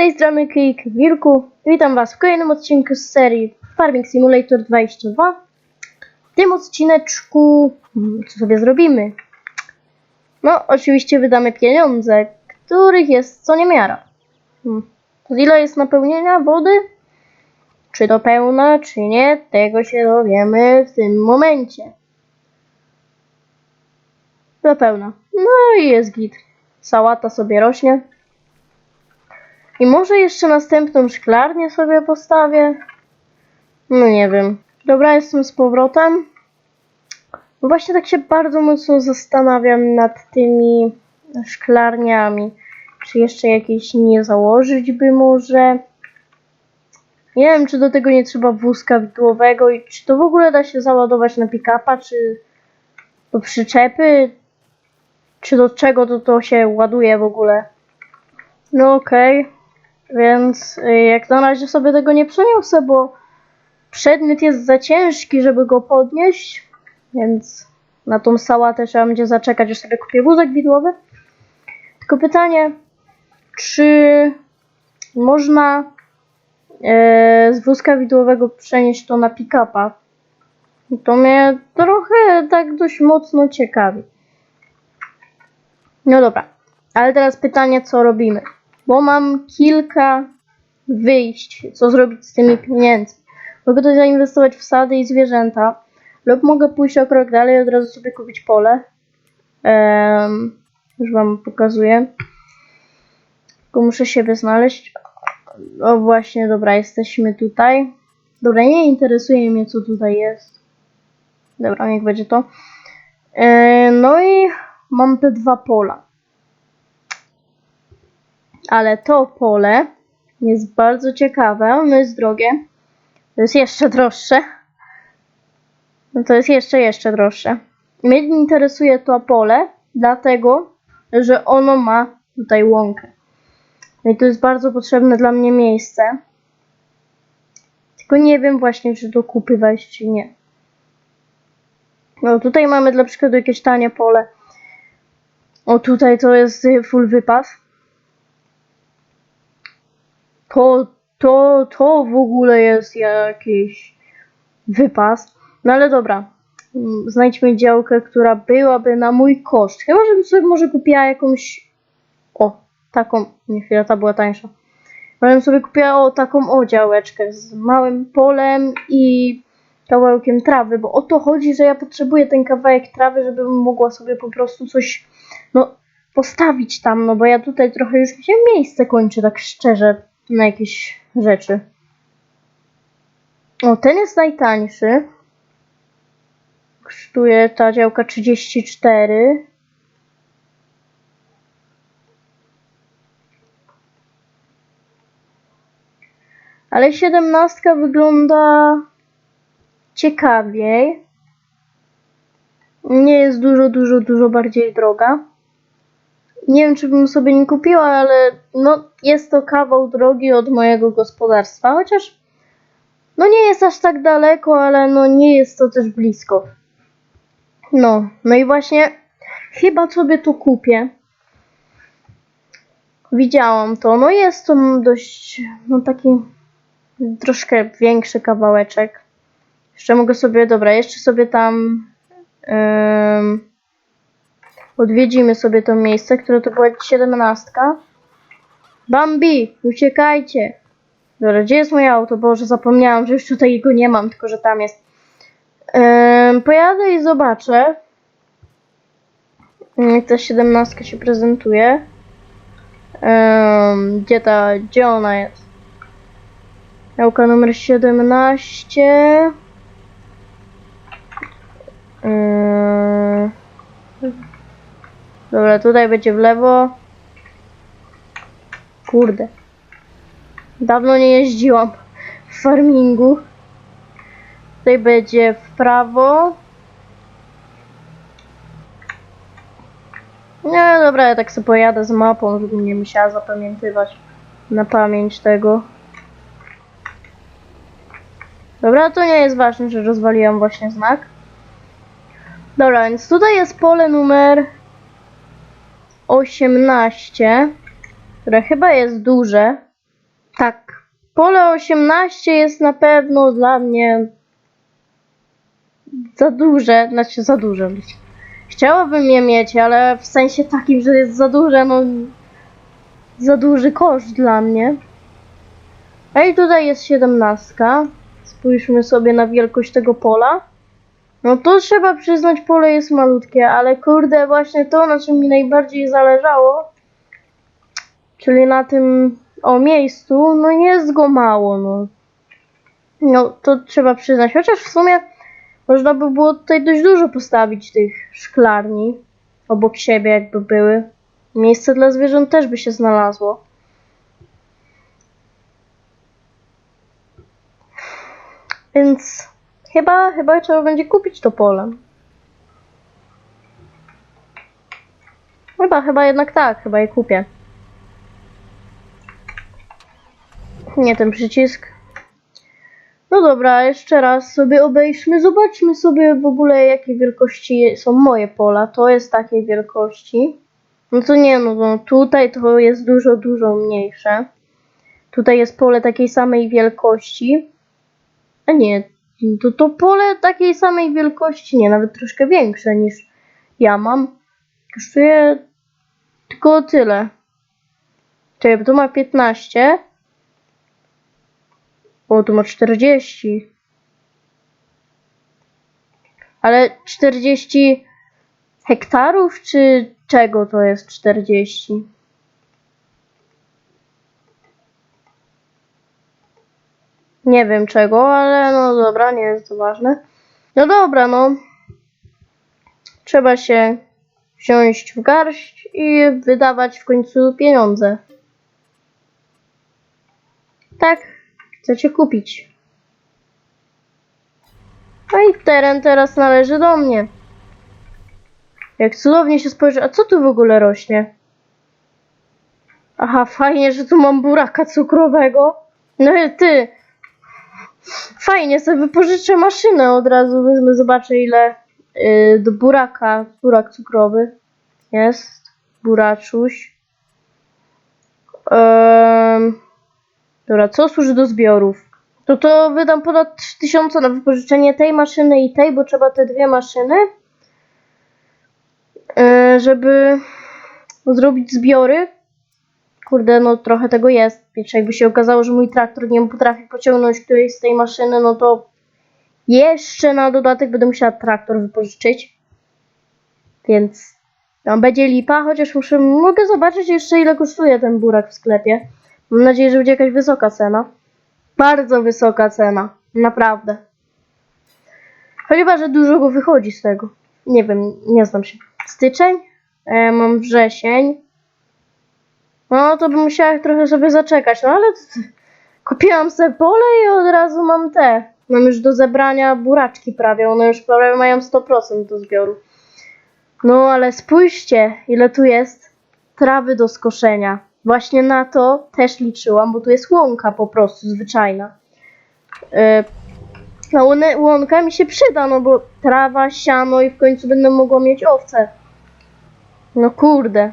tej strony Kik. Witam Was w kolejnym odcinku z serii Farming Simulator 22. W tym odcineczku hmm, co sobie zrobimy? No, oczywiście wydamy pieniądze, których jest co niemiara. Hmm. To ile jest napełnienia wody? Czy do pełna, czy nie? Tego się dowiemy w tym momencie. Do pełna. No i jest git. Sałata sobie rośnie. I może jeszcze następną szklarnię sobie postawię? No nie wiem. Dobra, jestem z powrotem. Właśnie tak się bardzo mocno zastanawiam nad tymi szklarniami. Czy jeszcze jakieś nie założyć by może? Nie wiem, czy do tego nie trzeba wózka widłowego i czy to w ogóle da się załadować na pick-upa, czy do przyczepy, czy do czego to, to się ładuje w ogóle. No okej. Więc y, jak na razie sobie tego nie przeniosę, bo przedmiot jest za ciężki, żeby go podnieść, więc na tą sałatę trzeba będzie zaczekać, że sobie kupię wózek widłowy. Tylko pytanie, czy można e, z wózka widłowego przenieść to na pick-upa? To mnie trochę tak dość mocno ciekawi. No dobra, ale teraz pytanie, co robimy? Bo mam kilka wyjść, co zrobić z tymi pieniędzmi. Mogę to zainwestować w sady i zwierzęta, lub mogę pójść o krok dalej i od razu sobie kupić pole. Em, już Wam pokazuję. Tylko muszę siebie znaleźć. O właśnie, dobra, jesteśmy tutaj. Dobra, nie interesuje mnie, co tutaj jest. Dobra, niech będzie to. E, no i mam te dwa pola. Ale to pole jest bardzo ciekawe. Ono jest drogie. To jest jeszcze droższe. No to jest jeszcze, jeszcze droższe. Mnie interesuje to pole, dlatego, że ono ma tutaj łąkę. No i to jest bardzo potrzebne dla mnie miejsce. Tylko nie wiem właśnie, czy to kupywać, czy nie. No tutaj mamy dla przykładu jakieś tanie pole. O tutaj to jest full wypas. To, to, to w ogóle jest jakiś wypas. No ale dobra. Mm, Znajdźmy działkę, która byłaby na mój koszt. Chyba, żebym sobie może kupiła jakąś. O, taką. Nie chwila, ta była tańsza. Żebym sobie kupiła o taką o działeczkę z małym polem i kawałkiem trawy, bo o to chodzi, że ja potrzebuję ten kawałek trawy, żebym mogła sobie po prostu coś no, postawić tam, no bo ja tutaj trochę już mi się miejsce kończy, tak szczerze, na jakieś rzeczy. O, ten jest najtańszy. Kosztuje ta działka 34. Ale siedemnastka wygląda ciekawiej. Nie jest dużo, dużo, dużo bardziej droga. Nie wiem, czy bym sobie nie kupiła, ale no, jest to kawał drogi od mojego gospodarstwa, chociaż no nie jest aż tak daleko, ale no nie jest to też blisko. No, no i właśnie chyba sobie to kupię. Widziałam to. No jest to dość, no taki troszkę większy kawałeczek. Jeszcze mogę sobie, dobra, jeszcze sobie tam ym, odwiedzimy sobie to miejsce, które to była 17. Bambi, uciekajcie. Dobra, gdzie jest moje auto? Boże, zapomniałam, że już tutaj go nie mam, tylko że tam jest. Ym, pojadę i zobaczę, jak ta 17 się prezentuje. Ym, gdzie ta, gdzie ona jest? Działka numer 17. Yy... Dobra, tutaj będzie w lewo. Kurde. Dawno nie jeździłam w farmingu. Tutaj będzie w prawo. Nie, dobra, ja tak sobie pojadę z mapą, żebym nie musiała zapamiętywać na pamięć tego. Dobra, to nie jest ważne, że rozwaliłam właśnie znak. Dobra, więc tutaj jest pole numer 18, które chyba jest duże. Tak. Pole 18 jest na pewno dla mnie za duże, znaczy za duże. Chciałabym je mieć, ale w sensie takim, że jest za duże, no za duży koszt dla mnie. A i tutaj jest 17. Spójrzmy sobie na wielkość tego pola. No to trzeba przyznać, pole jest malutkie, ale kurde, właśnie to, na czym mi najbardziej zależało, czyli na tym o miejscu, no jest go mało, no. No to trzeba przyznać, chociaż w sumie można by było tutaj dość dużo postawić tych szklarni obok siebie, jakby były. Miejsce dla zwierząt też by się znalazło. Więc chyba, chyba trzeba będzie kupić to pole. Chyba, chyba jednak tak, chyba je kupię. Nie ten przycisk. No dobra, jeszcze raz sobie obejrzmy. Zobaczmy sobie w ogóle jakiej wielkości są moje pola. To jest takiej wielkości. No to nie, no, no tutaj to jest dużo, dużo mniejsze. Tutaj jest pole takiej samej wielkości. A nie, to, to pole takiej samej wielkości, nie, nawet troszkę większe niż ja mam. Kosztuje tylko tyle. Bo to ma 15. O, tu ma 40. Ale 40 hektarów, czy czego to jest 40? Nie wiem czego, ale no dobra, nie jest to ważne. No dobra, no. Trzeba się wziąć w garść i wydawać w końcu pieniądze. Tak, chcecie kupić. No i teren teraz należy do mnie. Jak cudownie się spojrzy, a co tu w ogóle rośnie? Aha, fajnie, że tu mam buraka cukrowego. No i ty. Fajnie, sobie wypożyczę maszynę od razu. Wezmę, zobaczę ile yy, do buraka, burak cukrowy jest. Buraczuś. Ehm, dobra, co służy do zbiorów? To to wydam ponad 3000 na wypożyczenie tej maszyny i tej, bo trzeba te dwie maszyny, yy, żeby zrobić zbiory. Kurde, no trochę tego jest. Wiecie, jakby się okazało, że mój traktor nie potrafi pociągnąć którejś z tej maszyny, no to jeszcze na dodatek będę musiała traktor wypożyczyć. Więc tam będzie lipa, chociaż muszę, mogę zobaczyć jeszcze ile kosztuje ten burak w sklepie. Mam nadzieję, że będzie jakaś wysoka cena. Bardzo wysoka cena. Naprawdę. Chyba, że dużo go wychodzi z tego. Nie wiem, nie znam się. Styczeń? E, mam wrzesień. No, to bym musiała trochę sobie zaczekać, no ale kupiłam sobie pole i od razu mam te. Mam już do zebrania buraczki prawie, one już prawie mają 100% do zbioru. No, ale spójrzcie, ile tu jest trawy do skoszenia. Właśnie na to też liczyłam, bo tu jest łąka po prostu zwyczajna. Yy, łąka mi się przyda, no bo trawa, siano i w końcu będę mogła mieć owce. No kurde.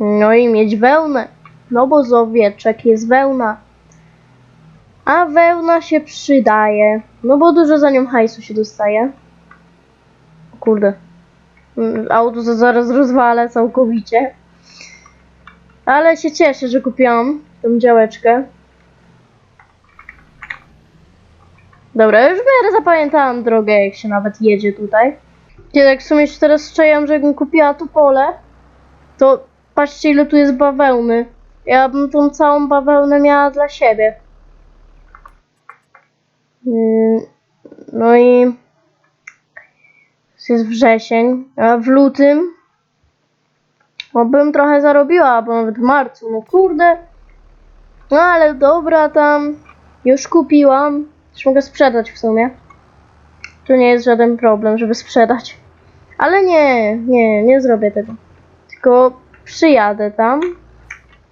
No i mieć wełnę. No bo z owieczek jest wełna. A wełna się przydaje. No bo dużo za nią hajsu się dostaje. O kurde. Mm, Auto za- zaraz rozwalę całkowicie. Ale się cieszę, że kupiłam tą działeczkę. Dobra, już w miarę zapamiętałam drogę, jak się nawet jedzie tutaj. Ja tak w sumie się teraz szczęłam, że jakbym kupiła to pole, to patrzcie ile tu jest bawełny. Ja bym tą całą bawełnę miała dla siebie. Mm, No i jest wrzesień, a w lutym no bym trochę zarobiła, albo nawet w marcu, no kurde. No ale dobra tam, już kupiłam, już mogę sprzedać w sumie. Tu nie jest żaden problem, żeby sprzedać. Ale nie, nie, nie zrobię tego. Tylko przyjadę tam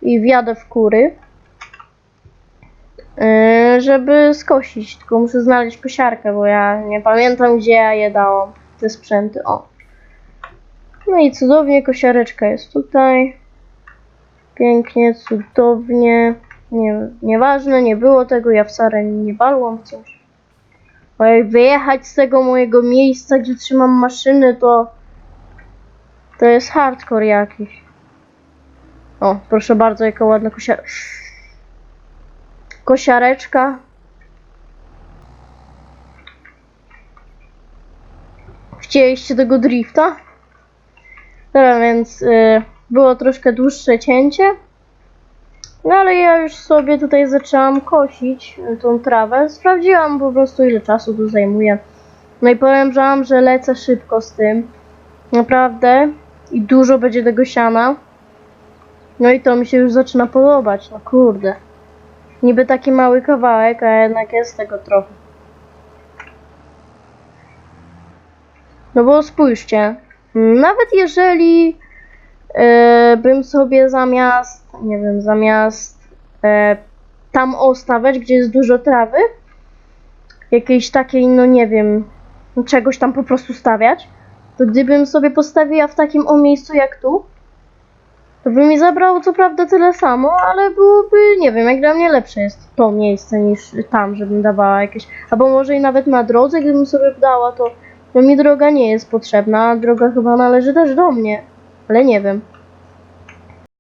i wjadę w kury, yy, żeby skosić. Tylko muszę znaleźć kosiarkę, bo ja nie pamiętam, gdzie ja je dałam, te sprzęty. O. No i cudownie kosiareczka jest tutaj. Pięknie, cudownie. Nie, nieważne, nie było tego, ja wcale nie balłam coś. Bo jak wyjechać z tego mojego miejsca, gdzie trzymam maszyny, to to jest hardcore jakiś. O, proszę bardzo, jaka ładna kosiar... kosiareczka. Chcieliście tego drifta? Dobra, więc y, było troszkę dłuższe cięcie. No ale ja już sobie tutaj zaczęłam kosić y, tą trawę. Sprawdziłam po prostu ile czasu to zajmuje. No i powiem wam, że lecę szybko z tym. Naprawdę. I dużo będzie tego siana. No i to mi się już zaczyna podobać. No kurde. Niby taki mały kawałek, a jednak jest tego trochę. No bo spójrzcie. Nawet jeżeli e, bym sobie zamiast, nie wiem, zamiast e, tam ostawać, gdzie jest dużo trawy, jakiejś takiej, no nie wiem, czegoś tam po prostu stawiać, to gdybym sobie postawiła w takim o miejscu jak tu, to by mi zabrało co prawda tyle samo, ale byłoby, nie wiem, jak dla mnie lepsze jest to miejsce niż tam, żebym dawała jakieś, albo może i nawet na drodze, gdybym sobie dała, to no mi droga nie jest potrzebna, droga chyba należy też do mnie, ale nie wiem.